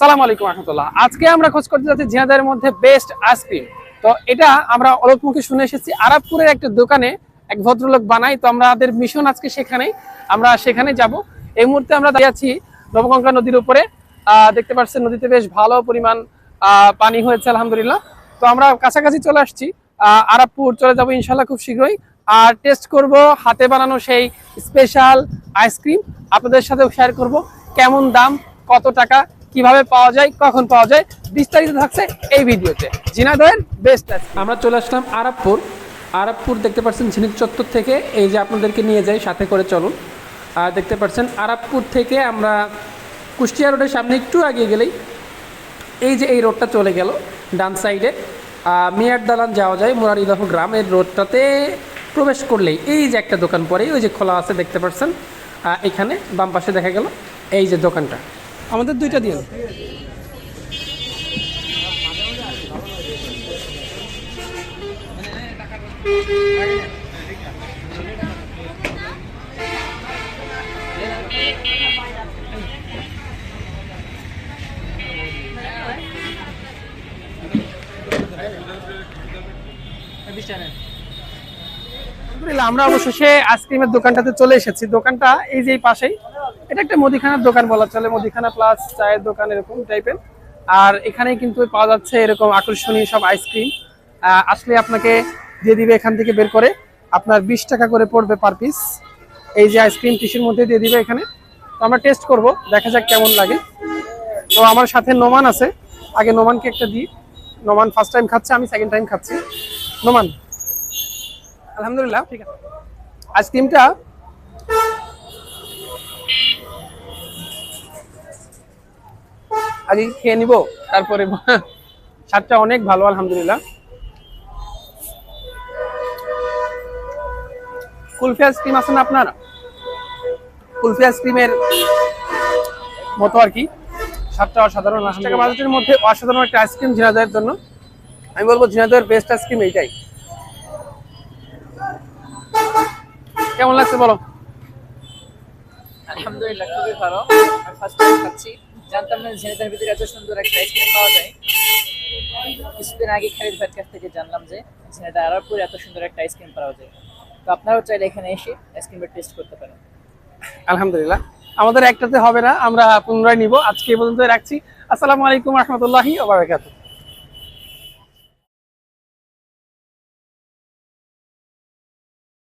সালাম আলাইকুম রহমতুল্লাহ। আজকে আমরা খোঁজ করতে যাচ্ছি ঝিনাদের মধ্যে বেস্ট আইসক্রিম তো এটা আমরা অলোক মুখে শুনে এসেছি। আরাবপুরের একটা দোকানে এক ভদ্রলোক বানাই তো আমরা আমাদের মিশন আজকে সেখানেই আমরা সেখানে যাব। এই মুহূর্তে আমরা দাঁড়িয়ে আছি নবগঙ্গা নদীর উপরে। দেখতে পাচ্ছেন নদীতে বেশ ভালো পরিমাণ পানি হয়েছে, আলহামদুলিল্লাহ। তো আমরা কাছাকাছি চলে আসছি। আরাবপুর চলে যাব ইনশাল্লাহ খুব শীঘ্রই। আর টেস্ট করব হাতে বানানো সেই স্পেশাল আইসক্রিম আপনাদের সাথেও শেয়ার করব। কেমন দাম? কত টাকা? কীভাবে পাওয়া যায়, কখন পাওয়া যায়, বিস্তারিত থাকছে এই ভিডিওতে। জিনাদয়ের বেস্ট আমরা চলে আসলাম আরবপুর। আরবপুর দেখতে পাচ্ছেন ঝিনুক চত্বর থেকে, এই যে আপনাদেরকে নিয়ে যাই, সাথে করে চলুন। আর দেখতে পাচ্ছেন আরবপুর থেকে আমরা কুষ্টিয়া রোডের সামনে একটু এগিয়ে গেলেই এই যে এই রোডটা চলে গেল, ডান সাইডে। মিয়ার দালান যাওয়া যায় মুরারিদহ গ্রামের রোডটাতে প্রবেশ করলেই এই যে একটা দোকান পরে ওই যে খোলা আছে, দেখতে পাচ্ছেন। এখানে বাম পাশে দেখা গেল, এই যে দোকানটা। আমাদের দুইটা দিন আমরা অবশেষে আইসক্রিমের দোকানটাতে চলে এসেছি। দোকানটা এই যে পাশেই। এটা একটা মুদিখানার দোকান বলা চলে মুদিখানা প্লাস চায়ের দোকান এরকম টাইপের আর এখানে কিন্তু পাওয়া যাচ্ছে এরকম আকর্ষণীয় সব আইসক্রিম আসলে আপনাকে দিয়ে দিবে এখান থেকে বের করে আপনার বিশ টাকা করে পড়বে পার পিস এই যে আইসক্রিম টিসির মধ্যে দিয়ে দিবে এখানে। তো আমরা টেস্ট করব দেখা যাক কেমন লাগে। তো আমার সাথে নোমান আছে। আগে নোমানকে একটা দিই। নোমান ফার্স্ট টাইম খাচ্ছে আমি সেকেন্ড টাইম খাচ্ছি। নোমান? আলহামদুলিল্লাহ। ঠিক আছে। আইসক্রিমটা আগে খেয়ে নিব তারপরে স্বাদটা অনেক ভালো আলহামদুলিল্লাহ। কুলফি আইসক্রিম আছে না আপনার? কুলফি আইসক্রিমের মতো আর কি। স্বাদটা অসাধারণ আশি টাকা বাজেটের মধ্যে অসাধারণ একটা আইসক্রিম ঝিনাদয়ের জন্য। আমি বলব ঝিনাদয়ের বেস্ট আইসক্রিম এইটাই। কেমন লাগছে বলো? আলহামদুলিল্লাহ খুবই ভালো। ফার্স্ট টাইম খাচ্ছি। জানতাম না ঝিনাইদার ভিতরে এত সুন্দর একটা আইসক্রিম পাওয়া যায়। কিছুদিন আগে খালিদ ভাইয়ের কাছ থেকে জানলাম যে ঝিনাইদার আরারপুরে এত সুন্দর একটা আইসক্রিম পাওয়া যায়। তো আপনারাও চাইলে এখানে এসে আইসক্রিমটা টেস্ট করতে পারেন। আলহামদুলিল্লাহ। আমাদের একটাতে হবে না, আমরা পুনরায় নিব। আজকে এই পর্যন্ত রাখছি। আসসালামু আলাইকুম রহমতুল্লাহি ওবারাকাতুহ